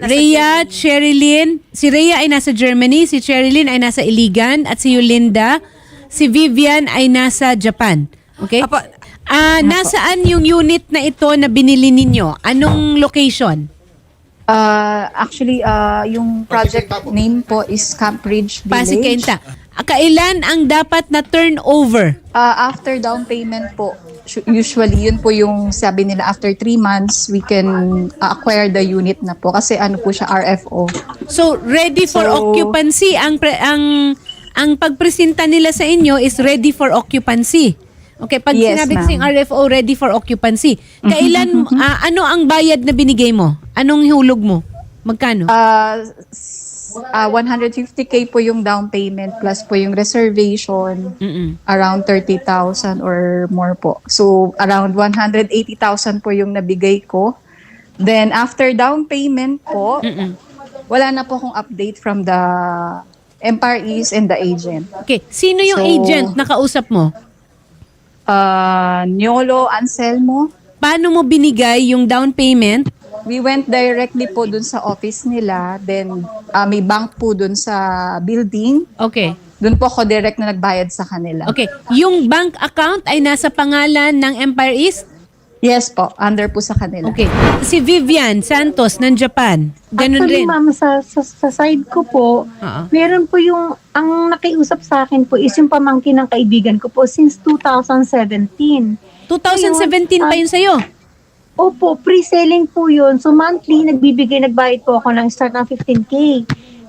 Rhea, Sherilyn. Si Rhea ay nasa Germany, si Sherilyn ay nasa Iligan, at si Yolinda, si Vivian ay nasa Japan. Okay? Apo. Ah, nasaan yung unit na ito na binili ninyo? Anong location? Uh, actually, uh, yung project name po is Camp Ridge Village. Pasig Kenta. Ah, Kailan ang dapat na turnover? Uh, after down payment po, su- usually yun po yung sabi nila after three months, we can uh, acquire the unit na po. Kasi ano po siya, RFO. So, ready for So- occupancy. Ang pre- ang ang pagpresenta nila sa inyo is ready for occupancy. Okay, pag Yes, sinabi kasing RFO ready for occupancy, kailan ah, ano ang bayad na binigay mo? Anong hulog mo? Magkano? Uh, uh, 150k po yung down payment plus po yung reservation. Mm-mm. around 30,000 or more po. So, around 180,000 po yung nabigay ko. Then, after down payment po, Mm-mm. wala na po akong update from the Empire East and the agent. Okay, sino yung So- agent na kausap mo? Uh, Nyolo Anselmo, Paano mo binigay yung down payment? we went directly po dun sa office nila. Then, uh, may bank po dun sa building. Okay. Dun po ako direct na nagbayad sa kanila. Okay, yung bank account ay nasa pangalan ng Empire East? Yes po, under po sa kanila. Okay. Si Vivian Santos ng Japan. Ganun Actually, rin. ma'am, sa, sa, sa side ko po, Oo. meron po yung, ang nakiusap sa akin po is yung pamangkin ng kaibigan ko po since 2017. 2017 pa yun sa'yo. Opo, pre-selling po yun. So monthly, nagbibigay, nagbayad po ako ng start ng 15K.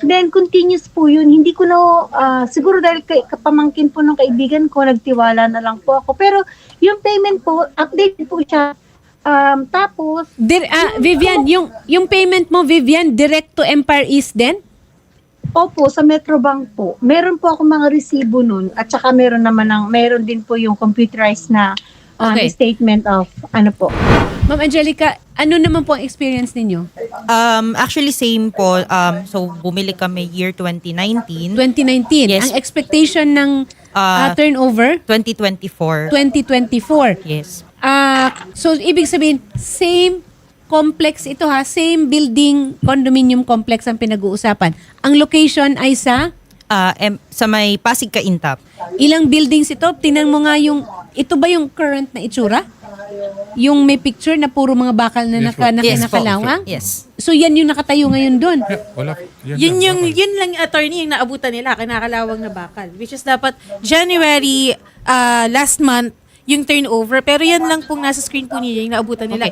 Then continuous po yun. Hindi ko na, ah, siguro dahil kay, kapamangkin po ng kaibigan ko, nagtiwala na lang po ako. Pero yung payment po, update po siya. Um, tapos, Dir- ah, Vivian, yung yung payment mo Vivian direct to Empire East din? Opo, sa Metrobank po. Meron po ako mga resibo nun at saka meron naman ng meron din po yung computerized na um, Okay. statement of ano po. Ma'am Angelica, ano naman po ang experience ninyo? Um, actually, same po. Um, so, bumili kami year 2019. 2019. Yes. Ang expectation ng ah, Ah, turnover 2024. 2024. Yes. Ah, so ibig sabihin same complex ito ha, same building condominium complex ang pinag-uusapan. Ang location ay sa Ah, em, sa may Pasig Kaintap. ilang buildings ito? Tingnan mo nga yung ito ba yung current na itsura? Yung may picture na puro mga bakal na naka, naka, Yes nakalawang? Yes. So yan yung nakatayo ngayon doon. Wala. Yan Yun lang, yung dapat. yun lang yung attorney yung naabutan nila kinakalawang na bakal which is dapat January ah, last month yung turnover pero yan lang pong nasa screen po niya yung naabutan nila.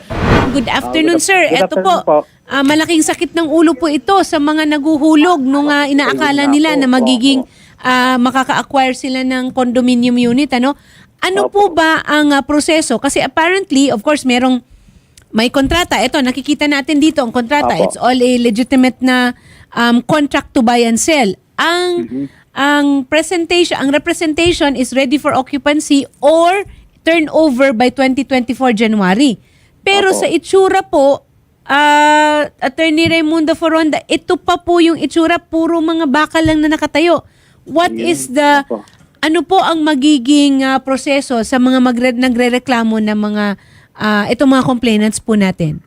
Good afternoon, sir. good Ito afternoon po, po. ah, malaking sakit ng ulo po ito sa mga naguhulog nung ah, inaakala nila na magiging ah, makaka-acquire sila ng condominium unit. Ano ano po ba ang ah, proseso? Kasi apparently, of course, merong may kontrata. Ito, nakikita natin dito ang kontrata. Opo. It's all a legitimate na um, contract to buy and sell. Ang Mm-hmm. ang presentation, ang representation is ready for occupancy or turnover by 2024 January. Pero Opo. sa itsura po, ah, Attorney Raimundo Foronda, ito pa po yung itsura, puro mga bakal lang na nakatayo. What Ayun. is the, Opo. ano po ang magiging ah, proseso sa mga magre- nagre-reklamo ng mga, ah, itong mga complainants po natin?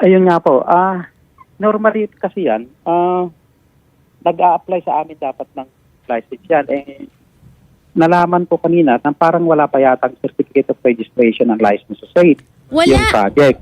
Ayun nga po. Ah, normally kasi yan, ah, nag-a-apply sa amin dapat ng license yan. Eh, nalaman po kanina na parang wala pa yatang certificate of registration and license to state Wala. yung project.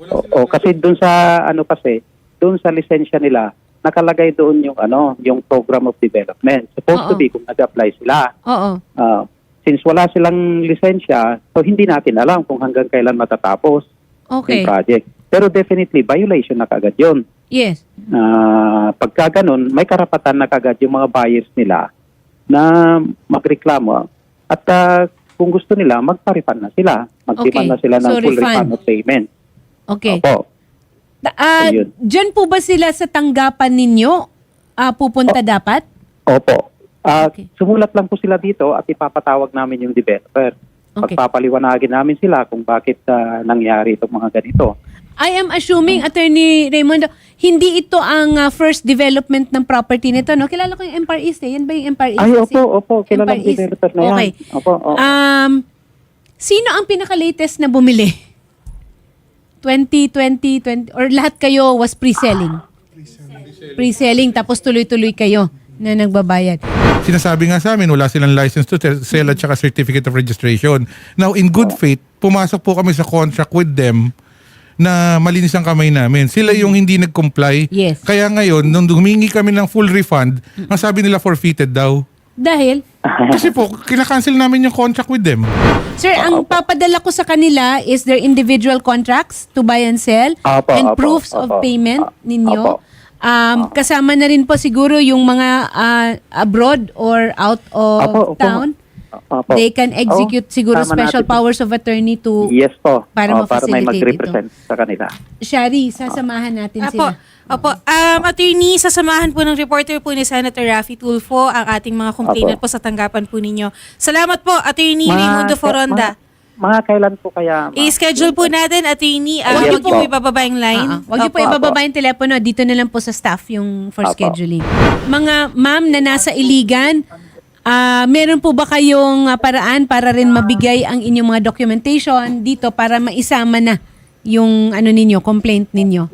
O, o, kasi doon sa ano kasi, doon sa lisensya nila, nakalagay doon yung ano, yung program of development. Supposed to Oo. be kung nag-apply sila. Oo. Ah, since wala silang lisensya, so hindi natin alam kung hanggang kailan matatapos Okay. yung project. Pero definitely, violation na kagad yun. Yes. Ah, pagka ganun, may karapatan na kagad yung mga buyers nila na magreklamo at ah, kung gusto nila, magpa-refund na sila. Mag-demand Okay. na sila ng So, full refund. refund of payment. Okay. Opo. Ta- ah, Ayun. Diyan po ba sila sa tanggapan ninyo? Ah, pupunta dapat? Opo. Ah, Okay. Sumulat lang po sila dito at ipapatawag namin yung developer. Okay. Pagpapaliwanagin namin sila kung bakit ah, nangyari itong mga ganito. I am assuming, Attorney Raimundo, hindi ito ang ah, first development ng property nito, no? Kilala ko yung Empire East, eh. Yan ba yung Empire East? Ay, Kasi- opo, opo. Empire East. developer na yan. Okay. Opo, opo. Um, sino ang pinaka-latest na bumili? 2020, 20, or lahat kayo was pre-selling? Pre-selling tapos tuloy-tuloy kayo na nagbabayad. Sinasabi nga sa amin, wala silang license to sell at saka certificate of registration. Now, in good faith, pumasok po kami sa contract with them na malinis ang kamay namin. Sila yung hindi nag-comply. Yes. Kaya ngayon, nung humingi kami ng full refund, ang sabi nila forfeited daw. Dahil, Kasi po, kinakancel namin yung contract with them. sir, ang papadala ko sa kanila is their individual contracts to buy and sell Apo, and apo, proofs of apo. payment Ah, ninyo. apo. Um, kasama na rin po siguro yung mga ah, abroad or out of Apo, opo. town. Opo. They can execute Oo, siguro tama special natin. powers of attorney to Yes po. Para Oh, para may ma-facilitate mag-represent sa kanila. Shari, sasamahan natin Apo, sila. Opo, um, attorney, sasamahan po ng reporter po ni Senator Raffy Tulfo ang ating mga complainant Apo. po sa tanggapan po ninyo. Salamat po, attorney Raimundo Foronda. Mga, mga kailan po kaya? ma'am? I-schedule po natin, attorney. Uh, Yes Huwag niyo po. po ibababa yung line. Ah, ah. Huwag niyo po Apo, ibababa yung telepono. Dito na lang po sa staff yung for Apo. scheduling. Mga ma'am na nasa Iligan, ah meron po ba kayong ah, paraan para rin mabigay ang inyong mga documentation dito para maisama na yung ano ninyo, complaint ninyo?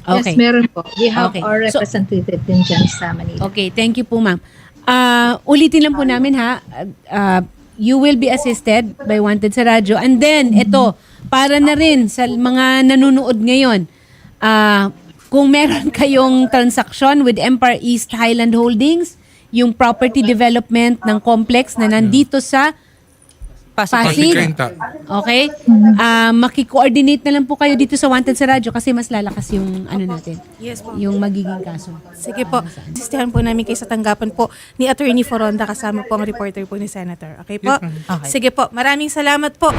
Okay. Yes, meron po. We have Okay. our So- representative din dyan sa Manila. Okay, thank you po ma'am. Ah, ulitin lang po namin ha. Ah, you will be assisted by Wanted sa radyo. And then, ito, para na rin sa mga nanonood ngayon, ah, kung meron kayong transaction with Empire East Highland Holdings, yung property development ng complex na nandito sa Pasig. Pasig. Okay? Ah, maki-coordinate na lang po kayo dito sa Wanted sa radyo kasi mas lalakas yung ano natin, Yes po. yung magiging kaso. Sige po. Sistihan po namin kayo sa tanggapan po ni Attorney Foronda kasama po ang reporter po ni Senator. Okay po? Okay. Sige po. Maraming salamat po.